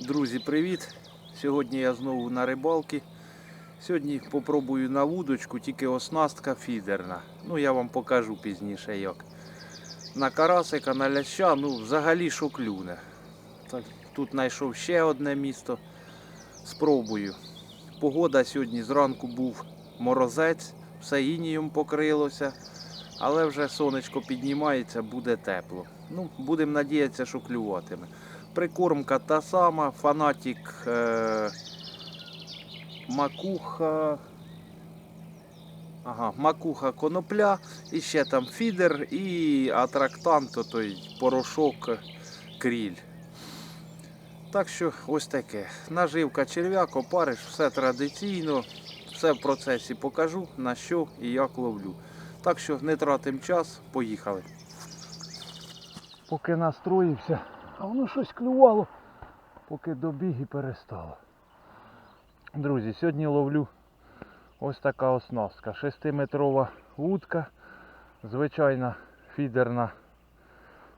Друзі, привіт! Сьогодні я знову на рибалці. Сьогодні попробую на вудочку, тільки оснастка фідерна. Ну, я вам покажу пізніше як. На карасика, на ляща, ну взагалі що клюне. Так, тут знайшов ще одне місто. Спробую. Погода сьогодні зранку був морозець, все інієм покрилося, але вже сонечко піднімається, буде тепло. Ну, будемо надіятися, що клюватиме. Прикормка та сама, фанатик е, макуха. Ага, макуха конопля, і ще там фідер і атрактант, то той порошок кріль. Так що ось таке. Наживка черв'як, опариш, все традиційно, все в процесі покажу, на що і як ловлю. Так що не тратимо час, поїхали. Поки настроївся, а воно щось клювало, поки добіг і перестало. Друзі, сьогодні ловлю ось така оснастка. 6-метрова вудка, звичайна фідерна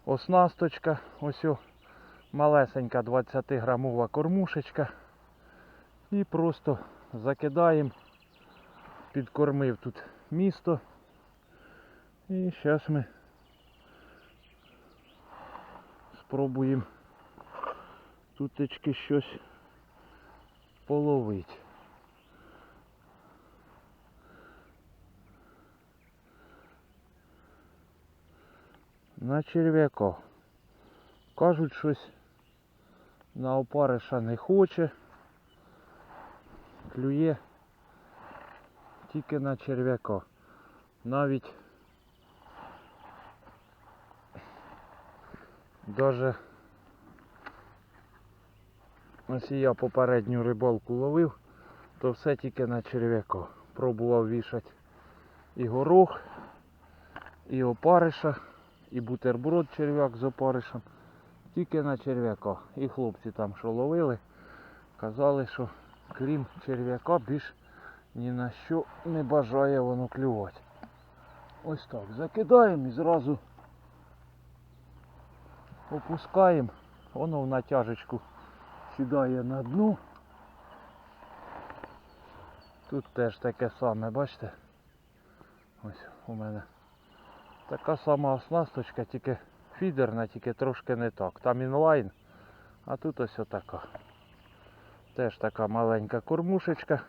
оснасточка. Ось малесенька 20-грамова кормушечка. І просто закидаємо, підкормив тут місто. І зараз ми спробуємо тутечки щось половити. На черв'яка. Кажуть, щось на опариша не хоче. Клює тільки на черв'яка. Навіть даже ось я попередню рибалку ловив, то все тільки на черв'яка. Пробував вішати і горох, і опариша, і бутерброд черв'як з опаришем. Тільки на черв'яка. І хлопці там, що ловили, казали, що крім черв'яка більш ні на що не бажає воно клювати. Ось так. Закидаємо і зразу опускаємо. Воно в натяжечку сідає на дно. Тут теж таке саме, бачите? Ось у мене така сама оснасточка, тільки фідерна, тільки трошки не так. Там інлайн, а тут ось отака. Теж така маленька кормушечка.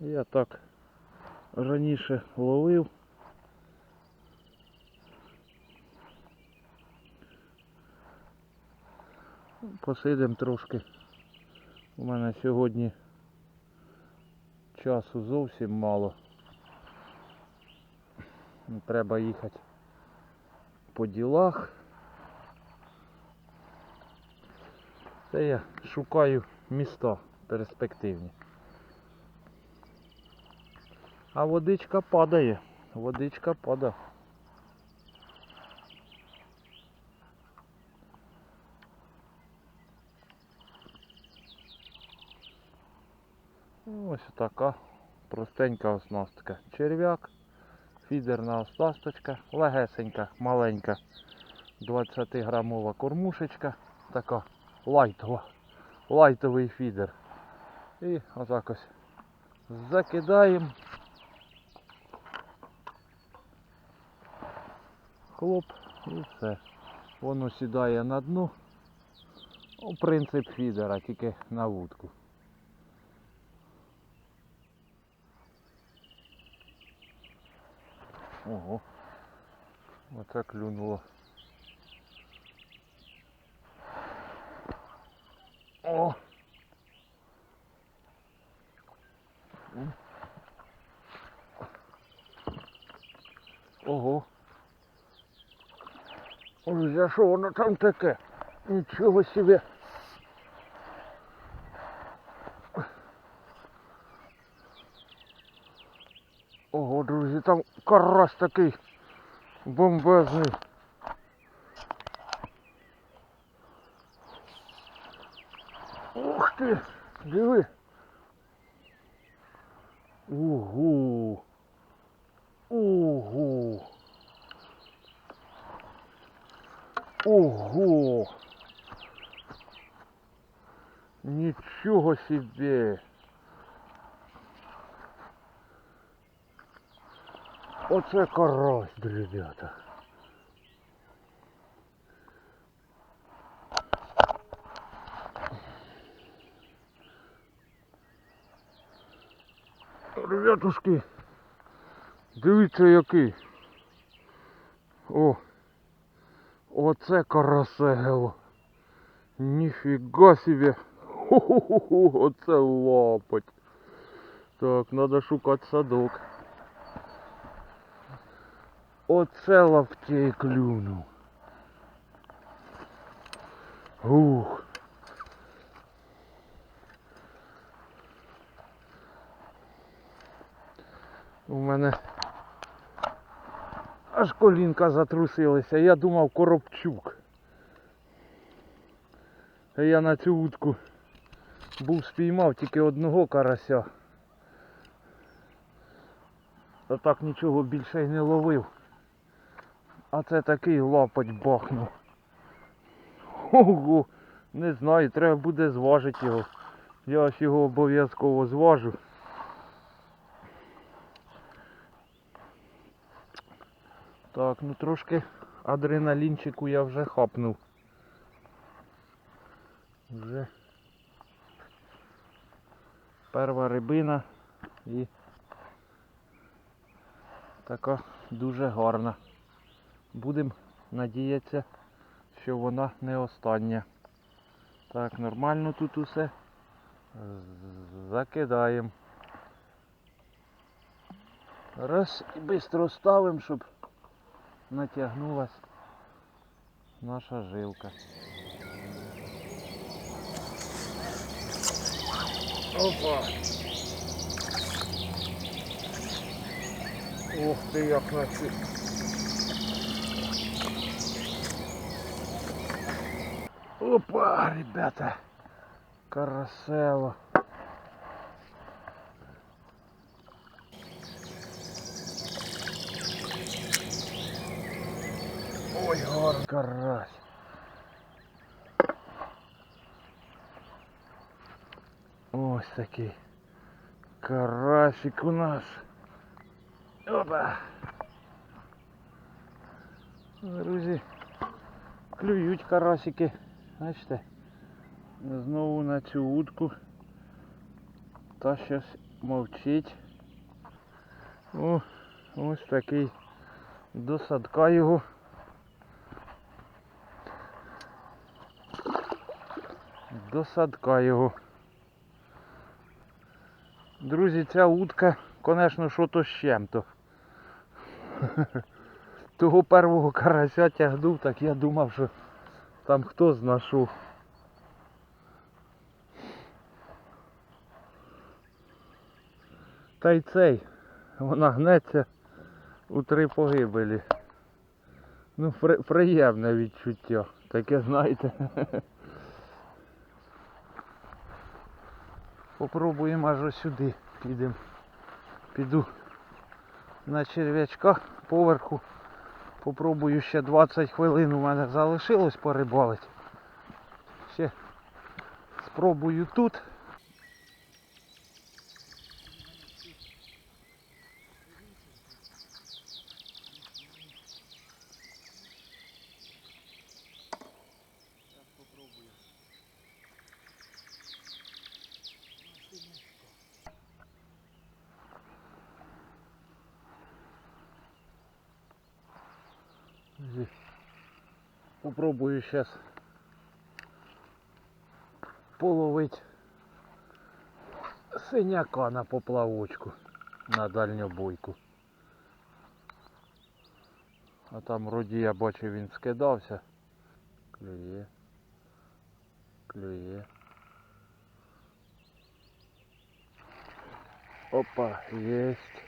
Я так раніше ловив. Посидимо трошки. У мене сьогодні часу зовсім мало. Треба їхати по ділах. Це я шукаю міста перспективні. А водичка падає. Водичка падає. Ну, Ось така простенька оснастка. Черв'як, фідерна оснасточка, легесенька, маленька 20-грамова кормушечка, така лайтова, лайтовий фідер. І отак ось закидаємо. Хлоп і все. Воно сідає на дно. Ну, принцип фідера, тільки на вудку. Ого. Оце клюнуло. О! Ой, за що воно там таке? Нічого собі. Ого, друзі, там карась такий бомбезний. Ух ти, диви. Ого. Ого. себе! Оце карась, ребята. Ребятушки, дивіться який. О, оце карасело. Ніфіга себе. Ху-ху-ху, оце лапать. Так, надо шукати садок. Оце лаптей клюнув. Ух. У мене аж колінка затрусилися. Я думав коробчук. Я на цю утку був спіймав тільки одного карася. Та так нічого більше й не ловив. А це такий лапать бахнув. Ого, не знаю, треба буде зважити його. Я ж його обов'язково зважу. Так, ну трошки адреналінчику я вже хапнув. Вже перша рибина і така дуже гарна. Будемо надіятися, що вона не остання. Так, нормально тут усе. Закидаємо. Раз і швидко ставимо, щоб натягнулась наша жилка. Опа! Ух ти, як наче. Опа, ребята! Карасело. Ой, гарний карась. Ось такий карасик у нас. Опа. Друзі, клюють карасики. Бачите? Знову на цю утку. Та щось мовчить. О, ось такий до садка його. До садка його. Друзі, ця утка, звісно, що то з чим-то. Того першого карася тягнув, так я думав, що там хто знайшов. Та й цей, вона гнеться у три погибелі. Ну, при, приємне відчуття. Таке, знаєте. Попробуємо аж сюди підемо. Піду на черв'ячка поверху. Попробую ще 20 хвилин у мене залишилось порибалити. Ще спробую тут. Попробую сейчас половить синяка на поплавочку на дальньобойку. А там вроді я бачив він скидався. Клює. Клює. Опа, есть.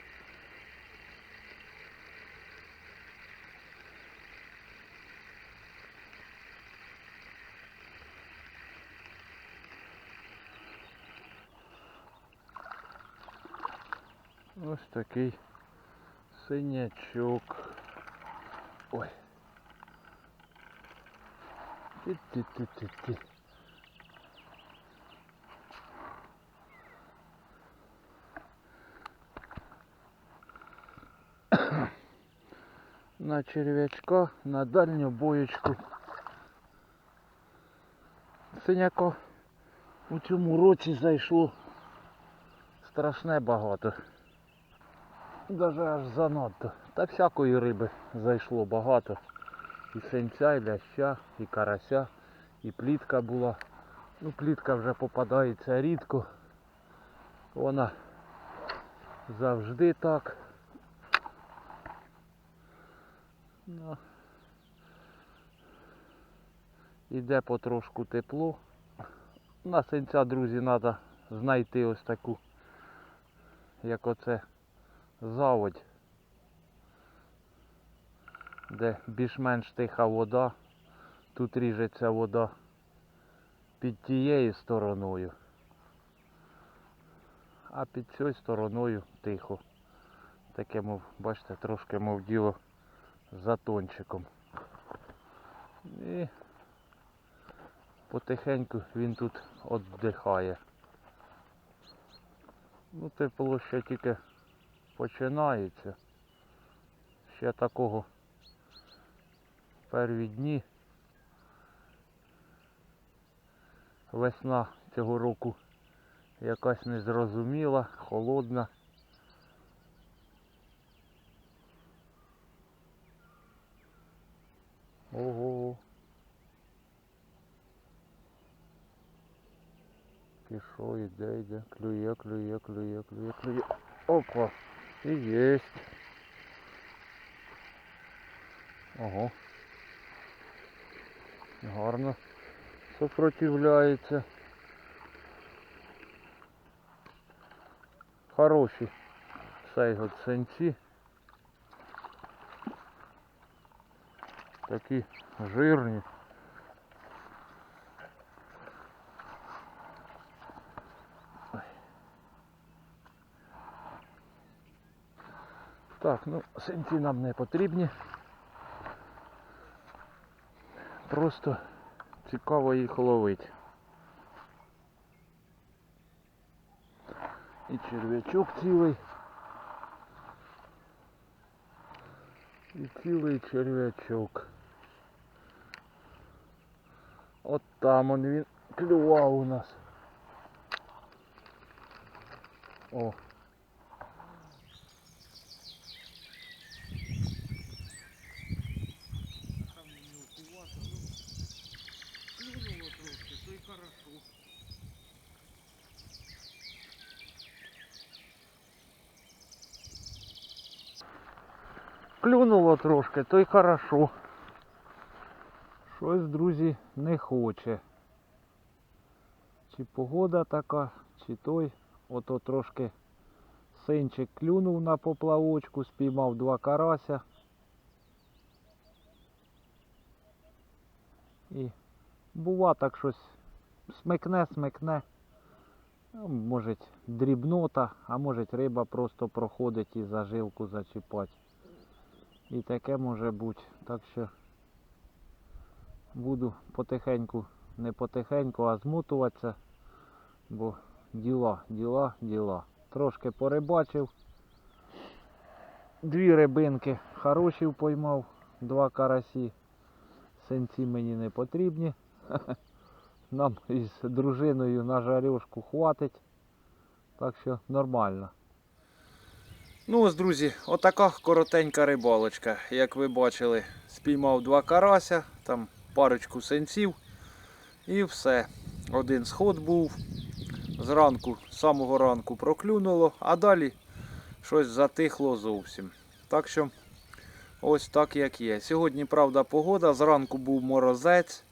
Ось такий синячок. Ой. Ті-ті-ті-ті-ті. На черв'ячка, на дальню боєчку. Синяко у цьому році зайшло страшне багато. Даже аж занадто. Та всякої риби зайшло багато. І сенця, і ляща, і карася, і плітка була. Ну, плітка вже попадається рідко. Вона завжди так. Ну, іде потрошку тепло. На сенця, друзі, треба знайти ось таку, як оце заводь, де більш-менш тиха вода. Тут ріжеться вода під тією стороною, а під цією стороною тихо. Таке, мов, бачите, трошки мов діло затончиком. І потихеньку він тут віддихає. Ну, тепло ще тільки починається. Ще такого перві дні. Весна цього року якась незрозуміла, холодна. Ого. Пішов, іде, йде, клює, клює, клює, клює, клює. Опа. І єсть. Ого. Гарно сопротивляється. Хороші сенці. Такі жирні. Так, ну сенці нам не потрібні. Просто цікаво їх ловити. І черв'ячок цілий. І цілий черв'ячок. От там он він клював у нас. О. Там мілкувато, ну, клюнуло трошки, то й хорошо. Клюнуло трошки, то й хорошо. Щось, друзі, не хоче. Чи погода така, чи той. Ото трошки синчик клюнув на поплавочку, спіймав два карася. І бува так щось смикне, смикне. Ну, Може дрібнота, а може риба просто проходить і за жилку зачіпать. І таке може бути. Так що буду потихеньку, не потихеньку, а змотуватися. Бо діла, діла, діла. Трошки порибачив. Дві рибинки хороші поймав, два карасі. Сенці мені не потрібні. Нам із дружиною на жарюшку хватить. Так що нормально. Ну ось, друзі, отака коротенька рибалочка. Як ви бачили, спіймав два карася, там парочку сенців і все. Один сход був. Зранку, з самого ранку проклюнуло, а далі щось затихло зовсім. Так що ось так як є. Сьогодні, правда, погода. Зранку був морозець.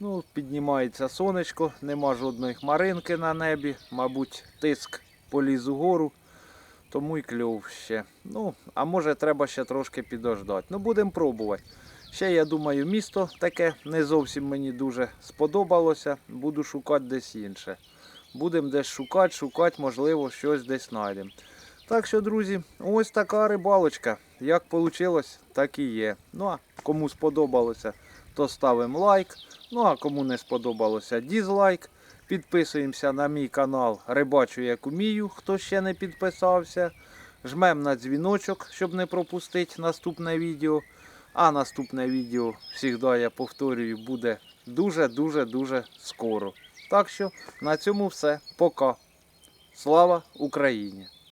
Ну, піднімається сонечко, нема жодної хмаринки на небі. Мабуть, тиск поліз угору тому й кльов ще. Ну, а може треба ще трошки підождати. Ну, будемо пробувати. Ще, я думаю, місто таке не зовсім мені дуже сподобалося. Буду шукати десь інше. Будемо десь шукати, шукати, можливо, щось десь знайдемо. Так що, друзі, ось така рибалочка. Як вийшло, так і є. Ну а кому сподобалося, то ставимо лайк. Ну а кому не сподобалося дізлайк. Підписуємося на мій канал Рибачу як умію, хто ще не підписався. Жмем на дзвіночок, щоб не пропустити наступне відео. А наступне відео, завжди я повторюю, буде дуже-дуже дуже скоро. Так що на цьому все. Пока. Слава Україні!